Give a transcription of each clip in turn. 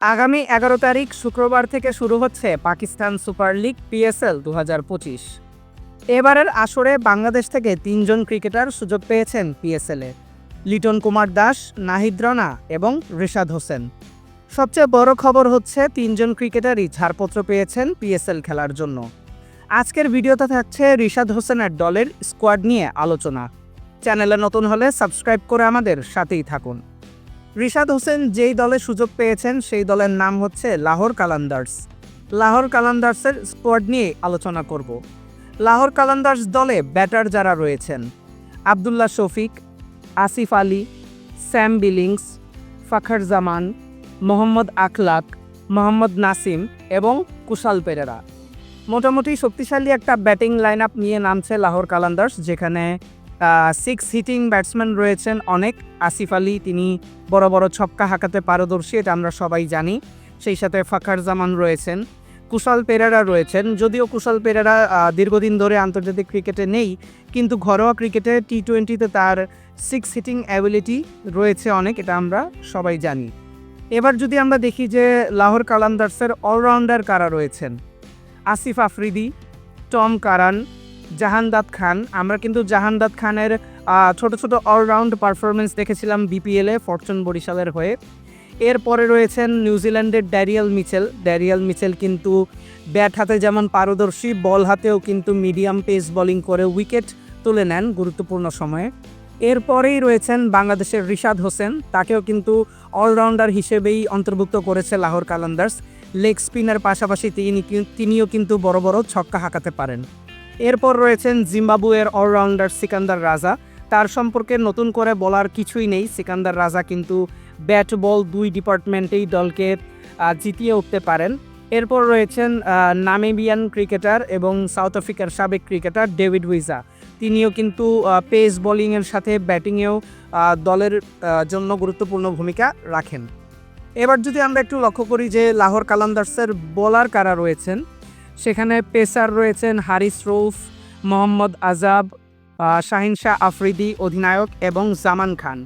আগামী এগারো তারিখ শুক্রবার থেকে শুরু হচ্ছে পাকিস্তান সুপার লিগ পিএসএল দু হাজার পঁচিশ। এবারের আসরে বাংলাদেশ থেকে তিনজন ক্রিকেটার সুযোগ পেয়েছেন পিএসএলে। লিটন কুমার দাস, নাহিদ রানা এবং রিশাদ হোসেন। সবচেয়ে বড় খবর হচ্ছে, তিনজন ক্রিকেটারই ছাড়পত্র পেয়েছেন পিএসএল খেলার জন্য। আজকের ভিডিওতে থাকছে রিশাদ হোসেনের দলের স্কোয়াড নিয়ে আলোচনা। চ্যানেলে নতুন হলে সাবস্ক্রাইব করে আমাদের সাথেই থাকুন। রিশাদ হোসেন যেই দলে সুযোগ পেয়েছেন, সেই দলের নাম হচ্ছে লাহোর কালান্দার্স। লাহোর কালান্দার্সের স্কোয়াড নিয়ে আলোচনা করব। লাহোর কালান্দার্স দলে ব্যাটার যারা রয়েছেন, আবদুল্লাহ শফিক, আসিফ আলী, স্যাম বিলিংস, ফাখার জামান, মোহাম্মদ আখলাক, মোহাম্মদ নাসিম এবং কুশাল পেরেরা। মোটামুটি শক্তিশালী একটা ব্যাটিং লাইন আপ নিয়ে নামছে লাহোর কালান্দার্স, যেখানে সিক্স হিটিং ব্যাটসম্যান রয়েছেন অনেক। আসিফ আলী, তিনি বড় বড় ছক্কা হাঁকাতে পারদর্শী, এটা আমরা সবাই জানি। সেই সাথে ফাখার জামান রয়েছেন। কুশাল পেরেরা রয়েছেন। যদিও কুশাল পেরেরা দীর্ঘদিন ধরে আন্তর্জাতিক ক্রিকেটে নেই, কিন্তু ঘরোয়া ক্রিকেটে টি টোয়েন্টিতে তার সিক্স হিটিং অ্যাবিলিটি রয়েছে অনেক, এটা আমরা সবাই জানি। এবার যদি আমরা দেখি যে লাহোর কালান্দার্সের অলরাউন্ডার কারা রয়েছেন? Asif Afridi, Tom Curran Jahandad Khan. আমরা কিন্তু জাহানদাদ খানের ছোট ছোট অলরাউন্ড পারফরমেন্স দেখেছিলাম বিপিএলে ফরচুন বরিশালের হয়ে। এরপরে রয়েছেন নিউজিল্যান্ডের ড্যারিয়াল মিচেল ড্যারিয়াল মিচেল কিন্তু ব্যাট হাতে যেমন পারদর্শী বল হাতেও কিন্তু মিডিয়াম পেস বোলিং করে উইকেট তুলে নেন গুরুত্বপূর্ণ সময়ে। এরপরেই রয়েছেন বাংলাদেশের রিশাদ হোসেন। তাকেও কিন্তু অলরাউন্ডার হিসেবেই অন্তর্ভুক্ত করেছে লাহোর কালান্দার্স। লেগ স্পিনের পাশাপাশি তিনি তিনিও কিন্তু বড় বড় ছক্কা হাঁকাতে পারেন। এরপর রয়েছেন জিম্বাবুয়ের অলরাউন্ডার সিকান্দার রাজা। তার সম্পর্কে নতুন করে বলার কিছুই নেই। সিকান্দার রাজা কিন্তু ব্যাট বল দুই ডিপার্টমেন্টেই দলকে জিতিয়ে উঠতে পারেন। এরপর রয়েছেন নামিবিয়ান ক্রিকেটার এবং সাউথ আফ্রিকার সাবেক ক্রিকেটার ডেভিড উইজা। তিনিও কিন্তু পেস বোলিংয়ের সাথে ব্যাটিংয়েও দলের জন্য গুরুত্বপূর্ণ ভূমিকা রাখেন। এবার যদি আমরা একটু লক্ষ্য করি যে লাহোর কালান্দার্সের বোলার কারা রয়েছেন সেখানে পেসার রয়েছেন হারিস রৌফ মোহাম্মদ আজাব শাহিন শাহ আফ্রিদি অধিনায়ক এবং জামান খান।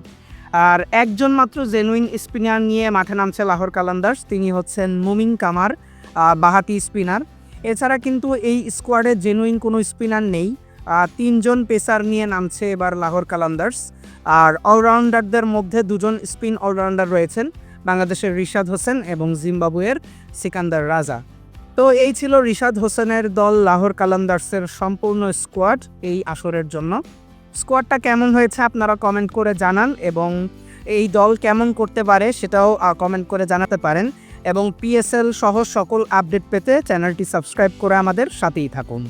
আর একজন মাত্র জেনুইন স্পিনার নিয়ে মাঠে নামছে লাহোর কালান্দার্স, তিনি হচ্ছেন মুমিন কামার বাহাতি স্পিনার। এছাড়া কিন্তু এই স্কোয়াডে জেনুইন কোনো স্পিনার নেই তিনজন পেসার নিয়ে নামছে এবার লাহোর কালান্দার্স। আর অলরাউন্ডারদের মধ্যে দুজন স্পিন অলরাউন্ডার রয়েছেন, বাংলাদেশের রিশাদ হোসেন এবং জিম্বাবুয়ের সিকান্দার রাজা। তো এই ছিল রিশাদ হোসেনের দল লাহোর কালান্দার্সের সম্পূর্ণ স্কোয়াড এই আসরের জন্য। স্কোয়াডটা কেমন হয়েছে আপনারা কমেন্ট করে জানান এবং এই দল কেমন করতে পারে সেটাও কমেন্ট করে জানাতে পারেন এবং পিএসএল সহ সকল আপডেট পেতে চ্যানেলটি সাবস্ক্রাইব করে আমাদের সাথেই থাকুন।